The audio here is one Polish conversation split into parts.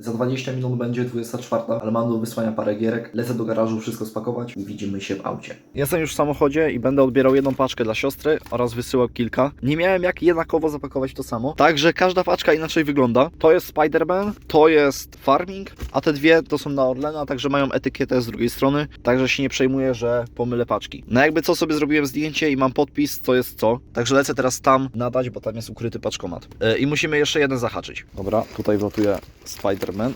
Za 20 minut będzie 24, ale mam do wysłania parę gierek. Lecę do garażu, wszystko spakować i widzimy się w aucie. Jestem już w samochodzie i będę odbierał jedną paczkę dla siostry oraz wysyłał kilka. Nie miałem jak jednakowo zapakować to samo, także każda paczka inaczej wygląda. To jest Spider-Man, to jest Farming, a te dwie to są na Orlena, także mają etykietę z drugiej strony, także się nie przejmuję, że pomylę paczki. No jakby co sobie zrobiłem zdjęcie i mam podpis, to jest co. Także lecę teraz tam nadać, bo tam jest ukryty paczkomat. E, I musimy jeszcze jeden zahaczyć. Dobra, tutaj wlatuje Spider-Man.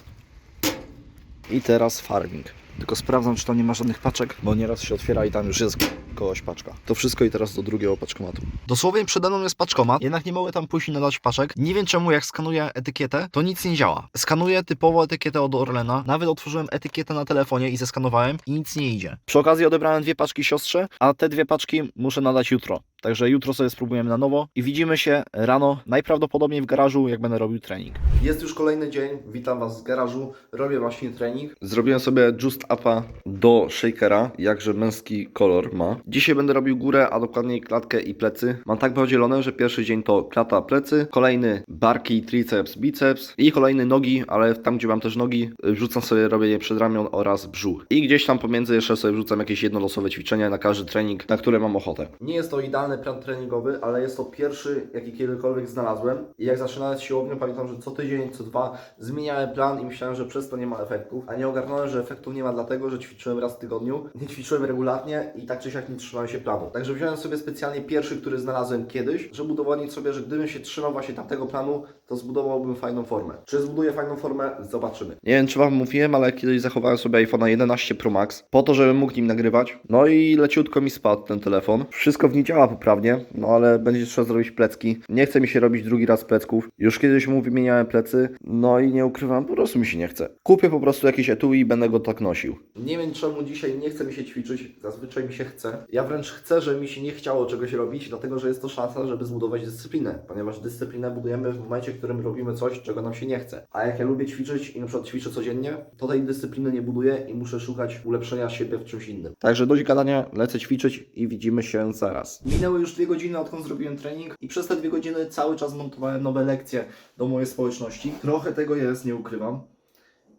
I teraz farming. Tylko sprawdzam, czy tam nie ma żadnych paczek, bo nieraz się otwiera i tam już jest kogoś paczka. To wszystko i teraz do drugiego paczkomatu. Dosłownie przede mną jest paczkomat, jednak nie mogę tam pójść i nadać paczek. Nie wiem czemu, jak skanuję etykietę, to nic nie działa. Skanuję typowo etykietę od Orlena, nawet otworzyłem etykietę na telefonie i zeskanowałem i nic nie idzie. Przy okazji odebrałem dwie paczki siostrze, a te dwie paczki muszę nadać jutro. Także jutro sobie spróbujemy na nowo i widzimy się rano, najprawdopodobniej w garażu, jak będę robił trening. Jest już kolejny dzień, witam Was z garażu, robię właśnie trening. Zrobiłem sobie just upa do shakera, jakże męski kolor ma. Dzisiaj będę robił górę, a dokładniej klatkę i plecy. Mam tak podzielone, że pierwszy dzień to klata, plecy, kolejny barki, triceps, biceps i kolejny nogi, ale tam gdzie mam też nogi, wrzucam sobie robienie przedramion oraz brzuch. I gdzieś tam pomiędzy jeszcze sobie wrzucam jakieś jednolosowe ćwiczenia na każdy trening, na które mam ochotę. Nie jest to idealny plan treningowy, ale jest to pierwszy, jaki kiedykolwiek znalazłem. I jak zaczynałem z siłownią, pamiętam, że co tydzień, co dwa zmieniałem plan i myślałem, że przez to nie ma efektów. A nie ogarnąłem, że efektów nie ma dlatego, że ćwiczyłem raz w tygodniu, nie ćwiczyłem regularnie i tak czy siak nie trzymałem się planu. Także wziąłem sobie specjalnie pierwszy, który znalazłem kiedyś, żeby udowodnić sobie, że gdybym się trzymał właśnie tamtego planu, to zbudowałbym fajną formę. Czy zbuduję fajną formę? Zobaczymy. Nie wiem, czy Wam mówiłem, ale kiedyś zachowałem sobie iPhone'a 11 Pro Max po to, żebym mógł nim nagrywać. No i leciutko mi spadł ten telefon. Wszystko w nim działa poprawnie, no ale będzie trzeba zrobić plecki. Nie chce mi się robić drugi raz plecków. Już kiedyś mu wymieniałem plecy, no i nie ukrywam, po prostu mi się nie chce. Kupię po prostu jakiś etui i będę go tak nosił. Nie wiem czemu dzisiaj nie chce mi się ćwiczyć, zazwyczaj mi się chce. Ja wręcz chcę, żeby mi się nie chciało czegoś robić, dlatego że jest to szansa, żeby zbudować dyscyplinę, ponieważ dyscyplinę budujemy w momencie, w którym robimy coś, czego nam się nie chce. A jak ja lubię ćwiczyć i na przykład ćwiczę codziennie, to tej dyscypliny nie buduję i muszę szukać ulepszenia siebie w czymś innym. Także dość gadania, lecę ćwiczyć i widzimy się zaraz. Minęły już dwie godziny, odkąd zrobiłem trening i przez te dwie godziny cały czas montowałem nowe lekcje do mojej społeczności. Trochę tego jest, nie ukrywam.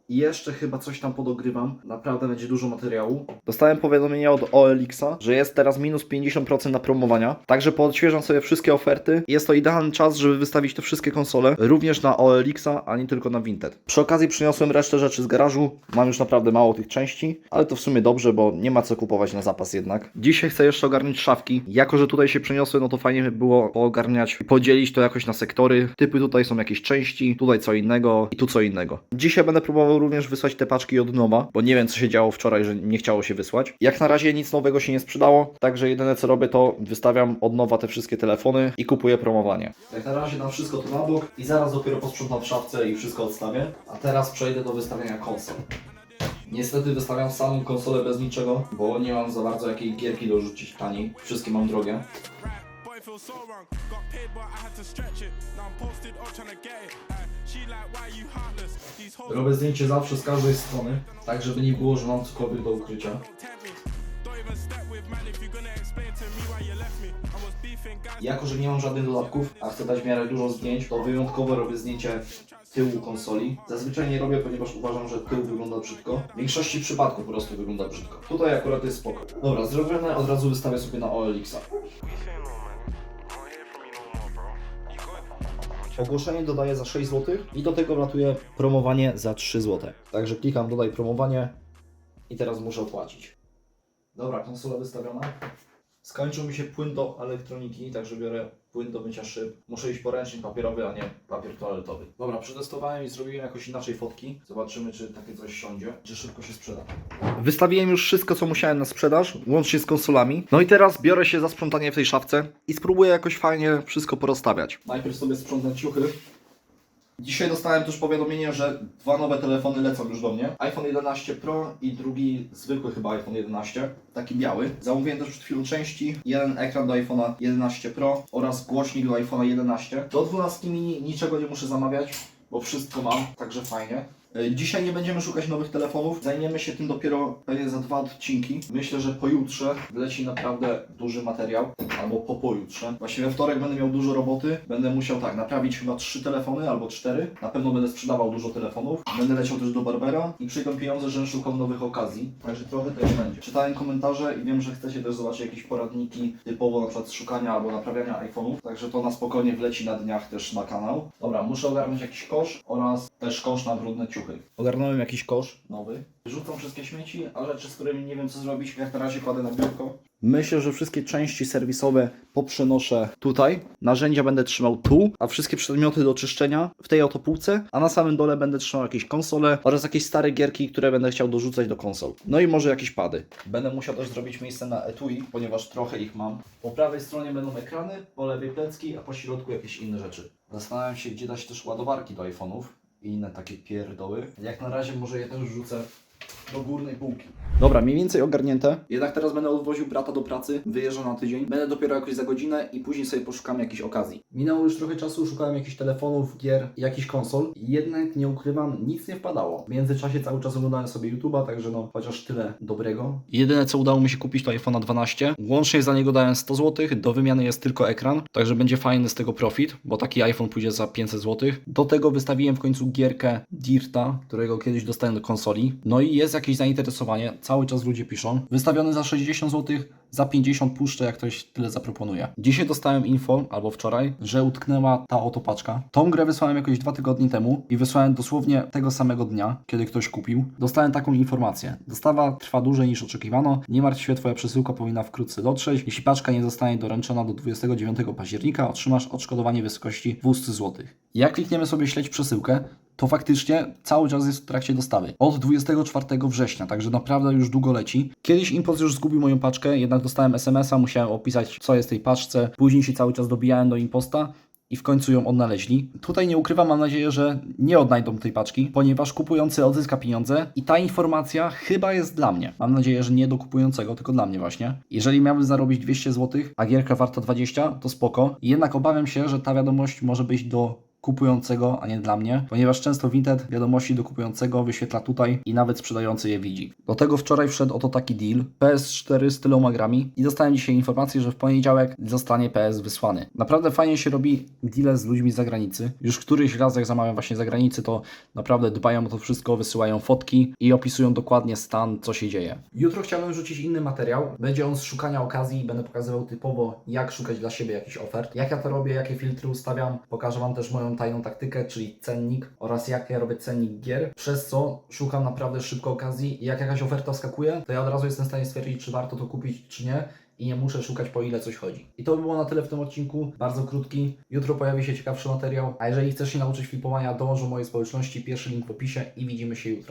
I jeszcze chyba coś tam podogrywam. Naprawdę będzie dużo materiału. Dostałem powiadomienie od OLX-a, że jest teraz minus 50% na promowania. Także podświeżam sobie wszystkie oferty. Jest to idealny czas, żeby wystawić te wszystkie konsole. Również na OLX-a, a nie tylko na Vinted. Przy okazji przyniosłem resztę rzeczy z garażu. Mam już naprawdę mało tych części, ale to w sumie dobrze, bo nie ma co kupować na zapas jednak. Dzisiaj chcę jeszcze ogarnąć szafki. Jako, że tutaj się przeniosły, no to fajnie by było poogarniać podzielić to jakoś na sektory. Typy tutaj są jakieś części, tutaj co innego i tu co innego. Dzisiaj będę próbował również wysłać te paczki od nowa, bo nie wiem co się działo wczoraj, że nie chciało się wysłać. Jak na razie nic nowego się nie sprzedało, także jedyne co robię to wystawiam od nowa te wszystkie telefony i kupuję promowanie. Jak na razie dam wszystko tu na bok i zaraz dopiero posprzątam w szafce i wszystko odstawię. A teraz przejdę do wystawiania konsol. Niestety wystawiam samą konsolę bez niczego, bo nie mam za bardzo jakiej gierki dorzucić taniej. Wszystkie mam drogie. Feels so wrong. Got paid, but I had to stretch it. Now I'm posted up trying to get it. Aye, she like, why you heartless? These hoes Robię zdjęcie zawsze z każdej strony, tak żeby nie było, że mam cokolwiek do ukrycia. tempt me. Don't even step with man if you're gonna explain to me why you left me. I was beefing guys. Jako, że nie mam żadnych dodatków, a chcę dać w miarę dużo zdjęć, to wyjątkowo robię zdjęcie tyłu konsoli. Zazwyczaj nie robię, ponieważ uważam, że tył wygląda brzydko. W większości przypadków po prostu wygląda brzydko. Tutaj akurat jest spoko. Dobra, zrobione, od razu wystawię sobie na OLX-a. Ogłoszenie dodaję za 6 zł i do tego wlatuje promowanie za 3 zł. Także klikam dodaj promowanie i teraz muszę opłacić. Dobra, konsola wystawiona. Skończył mi się płyn do elektroniki, także biorę płyn do mycia szyb. Muszę iść po ręcznik papierowy, a nie papier toaletowy. Dobra, przetestowałem i zrobiłem jakoś inaczej fotki. Zobaczymy, czy takie coś siądzie, czy szybko się sprzeda. Wystawiłem już wszystko, co musiałem na sprzedaż, łącznie z konsolami. No i teraz biorę się za sprzątanie w tej szafce i spróbuję jakoś fajnie wszystko porozstawiać. Najpierw sobie sprzątnę ciuchy. Dzisiaj dostałem też powiadomienie, że dwa nowe telefony lecą już do mnie. iPhone 11 Pro i drugi zwykły chyba iPhone 11, taki biały. Zamówiłem też przed chwilą części, jeden ekran do iPhone'a 11 Pro oraz głośnik do iPhone'a 11. Do 12 mini niczego nie muszę zamawiać, bo wszystko mam, także fajnie. E, Dzisiaj nie będziemy szukać nowych telefonów. Zajmiemy się tym dopiero pewnie za dwa odcinki. Myślę, że pojutrze wleci naprawdę duży materiał. Albo po pojutrze. Właśnie we wtorek będę miał dużo roboty. Będę musiał tak, naprawić chyba trzy telefony albo cztery. Na pewno będę sprzedawał dużo telefonów. Będę leciał też do Barbera i przyjdą pieniądze, żebym szukał nowych okazji. Także trochę też będzie. Czytałem komentarze i wiem, że chcecie też zobaczyć jakieś poradniki typowo na przykład szukania albo naprawiania iPhone'ów. Także to na spokojnie wleci na dniach też na kanał. Dobra, muszę ogarnąć jakiś kosz oraz też kosz na brudne ciuchy. Ogarnąłem jakiś kosz nowy. Rzucam wszystkie śmieci, a rzeczy, z którymi nie wiem co zrobić, jak na razie kładę na biurko. Myślę, że wszystkie części serwisowe poprzenoszę tutaj. Narzędzia będę trzymał tu, a wszystkie przedmioty do czyszczenia w tej oto półce, a na samym dole będę trzymał jakieś konsole oraz jakieś stare gierki, które będę chciał dorzucać do konsol. No i może jakieś pady. Będę musiał też zrobić miejsce na etui, ponieważ trochę ich mam. Po prawej stronie będą ekrany, po lewej plecki, a po środku jakieś inne rzeczy. Zastanawiam się, gdzie dać też ładowarki do iPhone'ów i inne takie pierdoły. Jak na razie może je też wrzucę do górnej półki. Dobra, mniej więcej ogarnięte. Jednak teraz będę odwoził brata do pracy, wyjeżdżam na tydzień. Będę dopiero jakoś za godzinę i później sobie poszukam jakiejś okazji. Minęło już trochę czasu, szukałem jakichś telefonów, gier, jakichś konsol. Jednak nie ukrywam, nic nie wpadało. W międzyczasie cały czas oglądałem sobie YouTube'a, także no chociaż tyle dobrego. Jedyne co udało mi się kupić to iPhone'a 12. Łącznie za niego dałem 100 zł, do wymiany jest tylko ekran, także będzie fajny z tego profit, bo taki iPhone pójdzie za 500 zł. Do tego wystawiłem w końcu gierkę Dirta, którego kiedyś dostałem do konsoli. No i jest jakieś zainteresowanie, cały czas ludzie piszą. Wystawiony za 60 zł, za 50 puszczę, jak ktoś tyle zaproponuje. Dzisiaj dostałem info, albo wczoraj, że utknęła ta oto paczka. Tą grę wysłałem jakoś dwa tygodnie temu i wysłałem dosłownie tego samego dnia, kiedy ktoś kupił. Dostałem taką informację. Dostawa trwa dłużej niż oczekiwano. Nie martw się, twoja przesyłka powinna wkrótce dotrzeć. Jeśli paczka nie zostanie doręczona do 29 października, otrzymasz odszkodowanie wysokości 200 zł. Jak klikniemy sobie śledź przesyłkę, to faktycznie cały czas jest w trakcie dostawy. Od 24 września, także naprawdę już długo leci. Kiedyś Impost już zgubił moją paczkę, jednak dostałem SMS-a, musiałem opisać co jest w tej paczce. Później się cały czas dobijałem do Imposta i w końcu ją odnaleźli. Tutaj nie ukrywam, mam nadzieję, że nie odnajdą tej paczki, ponieważ kupujący odzyska pieniądze i ta informacja chyba jest dla mnie. Mam nadzieję, że nie do kupującego, tylko dla mnie właśnie. Jeżeli miałbym zarobić 200 zł, a gierka warta 20, to spoko. Jednak obawiam się, że ta wiadomość może być do kupującego, a nie dla mnie, ponieważ często Vinted wiadomości do kupującego wyświetla tutaj i nawet sprzedający je widzi. Do tego wczoraj wszedł oto taki deal PS4 z tyloma grami i dostałem dzisiaj informację, że w poniedziałek zostanie PS wysłany. Naprawdę fajnie się robi deale z ludźmi z zagranicy. Już któryś raz jak zamawiam właśnie z zagranicy, to naprawdę dbają o to wszystko, wysyłają fotki i opisują dokładnie stan, co się dzieje. Jutro chciałbym rzucić inny materiał. Będzie on z szukania okazji i będę pokazywał typowo, jak szukać dla siebie jakichś ofert. Jak ja to robię, jakie filtry ustawiam. Pokażę Wam też tajną taktykę, czyli cennik oraz jak ja robię cennik gier, przez co szukam naprawdę szybko okazji i jak jakaś oferta wskakuje, to ja od razu jestem w stanie stwierdzić, czy warto to kupić, czy nie i nie muszę szukać po ile coś chodzi. I to by było na tyle w tym odcinku, bardzo krótki. Jutro pojawi się ciekawszy materiał, a jeżeli chcesz się nauczyć flipowania, dołącz do mojej społeczności, pierwszy link w opisie i widzimy się jutro.